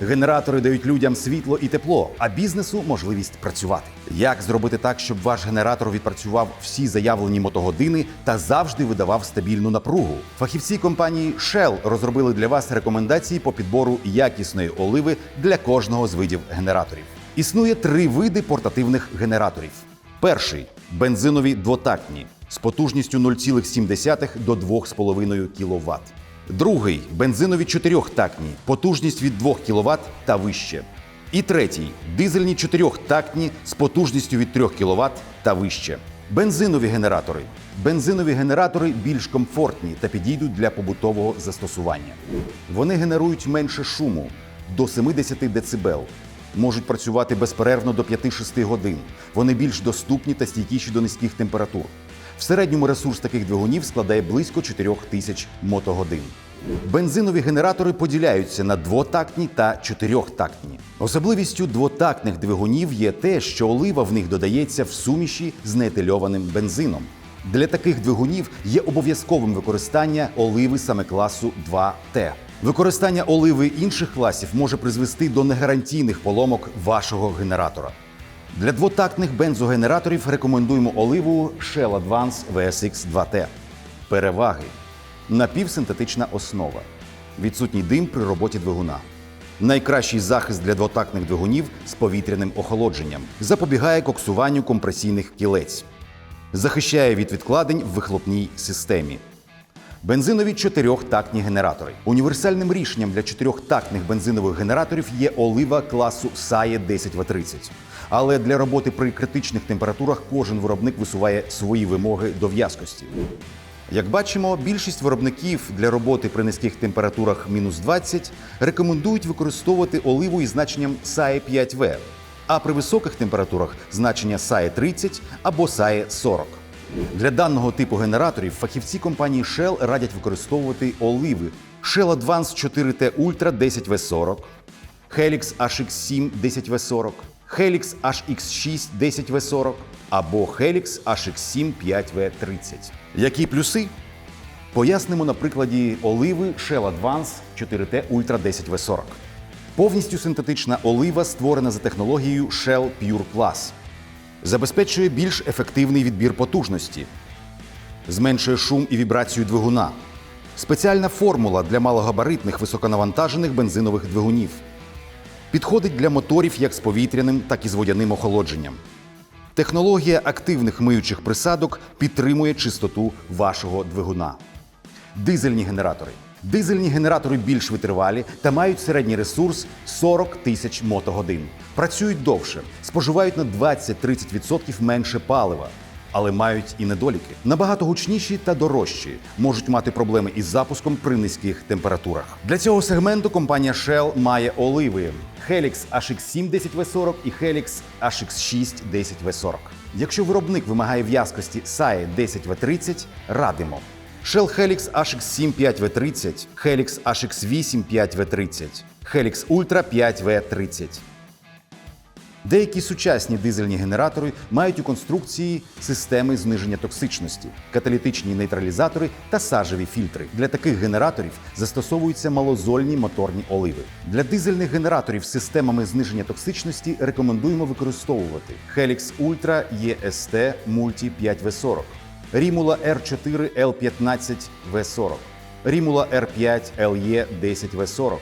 Генератори дають людям світло і тепло, а бізнесу можливість працювати. Як зробити так, щоб ваш генератор відпрацював всі заявлені мотогодини та завжди видавав стабільну напругу? Фахівці компанії Shell розробили для вас рекомендації по підбору якісної оливи для кожного з видів генераторів. Існує три види портативних генераторів. Перший бензинові двотактні з потужністю 0,7 до 2,5 кВт. Другий бензинові чотирьохтактні, потужність від 2 кВт та вище. І третій дизельні чотирьохтактні з потужністю від 3 кВт та вище. Бензинові генератори. Бензинові генератори більш комфортні та підійдуть для побутового застосування. Вони генерують менше шуму до 70 дБ. Можуть працювати безперервно до 5-6 годин. Вони більш доступні та стійкіші до низьких температур. В середньому ресурс таких двигунів складає близько 4 тисяч мотогодин. Бензинові генератори поділяються на двотактні та чотирьохтактні. Особливістю двотактних двигунів є те, що олива в них додається в суміші з неетильованим бензином. Для таких двигунів є обов'язковим використання оливи саме класу 2Т. Використання оливи інших класів може призвести до негарантійних поломок вашого генератора. Для двотактних бензогенераторів рекомендуємо оливу Shell Advance VSX 2T. Переваги: напівсинтетична основа, відсутній дим при роботі двигуна. Найкращий захист для двотактних двигунів з повітряним охолодженням запобігає коксуванню компресійних кілець, захищає від відкладень в вихлопній системі. Бензинові чотирьохтактні генератори. Універсальним рішенням для чотирьохтактних бензинових генераторів є олива класу SAE 10В30. Але для роботи при критичних температурах кожен виробник висуває свої вимоги до в'язкості. Як бачимо, більшість виробників для роботи при низьких температурах мінус 20 рекомендують використовувати оливу із значенням SAE 5В, а при високих температурах значення SAE 30 або SAE 40. Для даного типу генераторів фахівці компанії Shell радять використовувати оливи Shell Advance 4T Ultra 10V40, Helix HX7 10V40, Helix HX6 10V40 або Helix HX7 5V30. Які плюси? Пояснимо на прикладі оливи Shell Advance 4T Ultra 10V40. Повністю синтетична олива створена за технологією Shell Pure Plus. Забезпечує більш ефективний відбір потужності, зменшує шум і вібрацію двигуна. Спеціальна формула для малогабаритних високонавантажених бензинових двигунів. Підходить для моторів як з повітряним, так і з водяним охолодженням. Технологія активних миючих присадок підтримує чистоту вашого двигуна. Дизельні генератори. Дизельні генератори більш витривалі та мають середній ресурс 40 тисяч мотогодин. Працюють довше, споживають на 20-30% менше палива, але мають і недоліки. Набагато гучніші та дорожчі, можуть мати проблеми із запуском при низьких температурах. Для цього сегменту компанія Shell має оливи Helix HX7 10V40 і Helix HX6 10V40. Якщо виробник вимагає в'язкості SAE 10V30, радимо. Shell Helix HX7 5V30, Helix HX8 5V30, Helix Ultra 5V30. Деякі сучасні дизельні генератори мають у конструкції системи зниження токсичності, каталітичні нейтралізатори та сажеві фільтри. Для таких генераторів застосовуються малозольні моторні оливи. Для дизельних генераторів з системами зниження токсичності рекомендуємо використовувати Helix Ultra EST Multi 5V40, Rimula R4 L15 V40, Rimula R5 LE 10 V40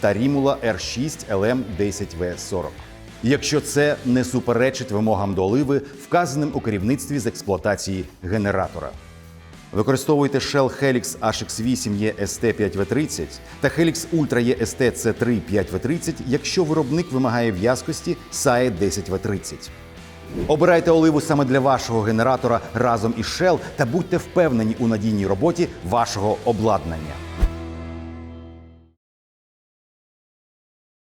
та Rimula R6 LM 10 V40 якщо це не суперечить вимогам до оливи, вказаним у керівництві з експлуатації генератора. Використовуйте Shell Helix HX8 EST 5V30 та Helix Ultra EST C3 5V30, якщо виробник вимагає в'язкості SAE 10V30. Обирайте оливу саме для вашого генератора разом із Shell та будьте впевнені у надійній роботі вашого обладнання.